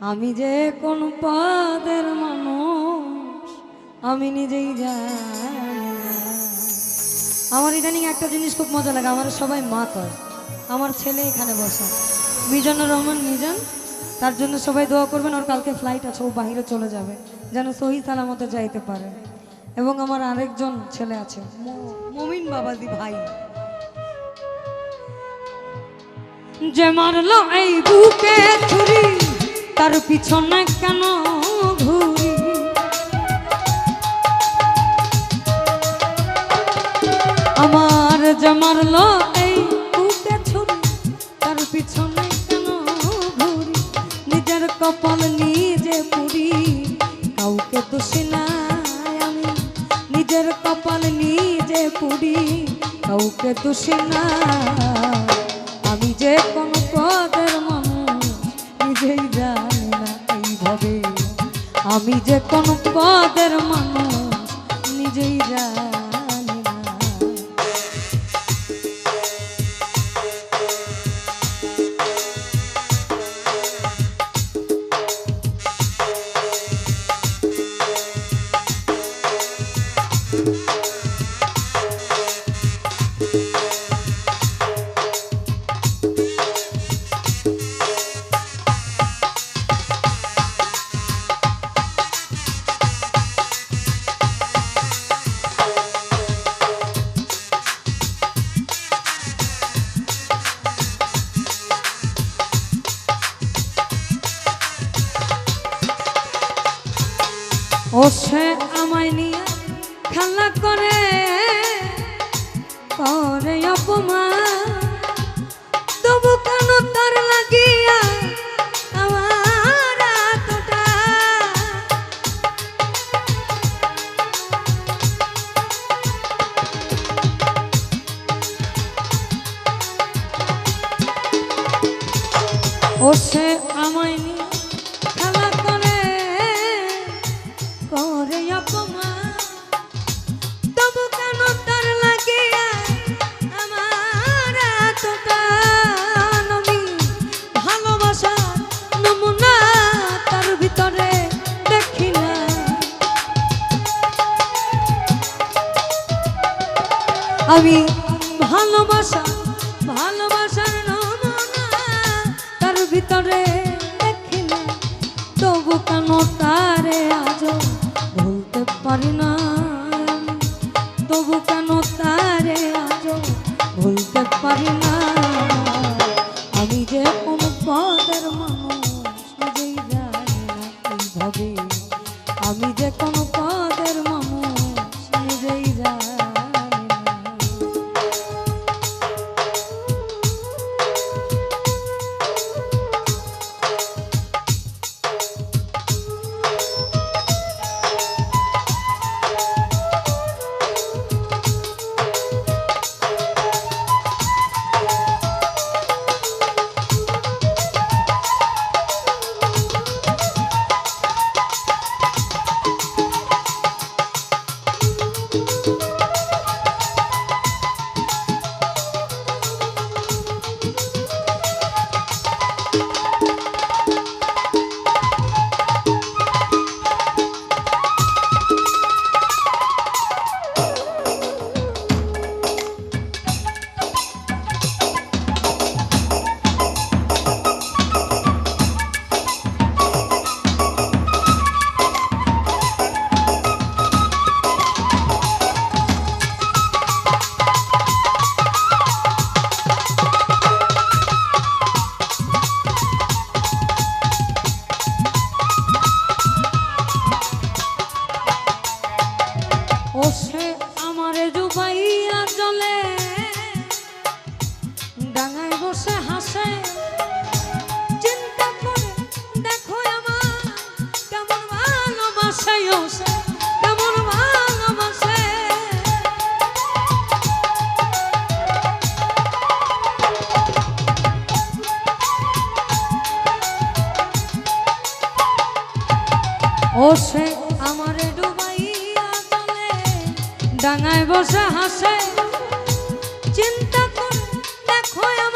আমি যে কোন পাদের মানুষ, আমি নিজেই জানি। আমার ইদানিং একটা জিনিস খুব মজা লাগে, আমার সবাই মা কর আমার ছেলে এখানে বসা। মিজানুর রহমান মিজান, তার জন্য সবাই দোয়া করবেন, ওর কালকে ফ্লাইট আছে, ও বাইরে চলে যাবে, যেন সহি সালামতে যাইতে পারে। এবং আমার আরেকজন ছেলে আছে মমিন বাবাজি ভাই। যে মারলো এই বুকে ছুরি তার পিছনে কেন ঘুরি? আমার যে মারলো এই বুকে ছুরি, তার পিছনে কেন ঘুরি? নিজের কপাল নিজে পুরি, কাউকে দোষী নাই আমি। নিজের কপাল নিজে পুরি, কাউকে দোষী না আমি। যে আমি যে কোন পদের মানুষ নিজেই জানি। ও সে আমায় নিয়ে খেলা করে করে অপমান। তবু কেন তার লাগিয়া আমার এতটা? ও আমায় আমি ভালোবাসে ও সে কেমন ভালোবাসে ও সে আমারে ডুবাইয়া চলে ডাঙায় বসে হাসে চিন্তা করে দেখো আমার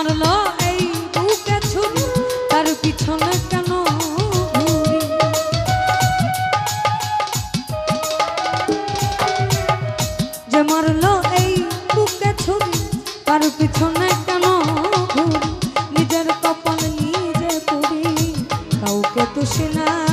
তুষনা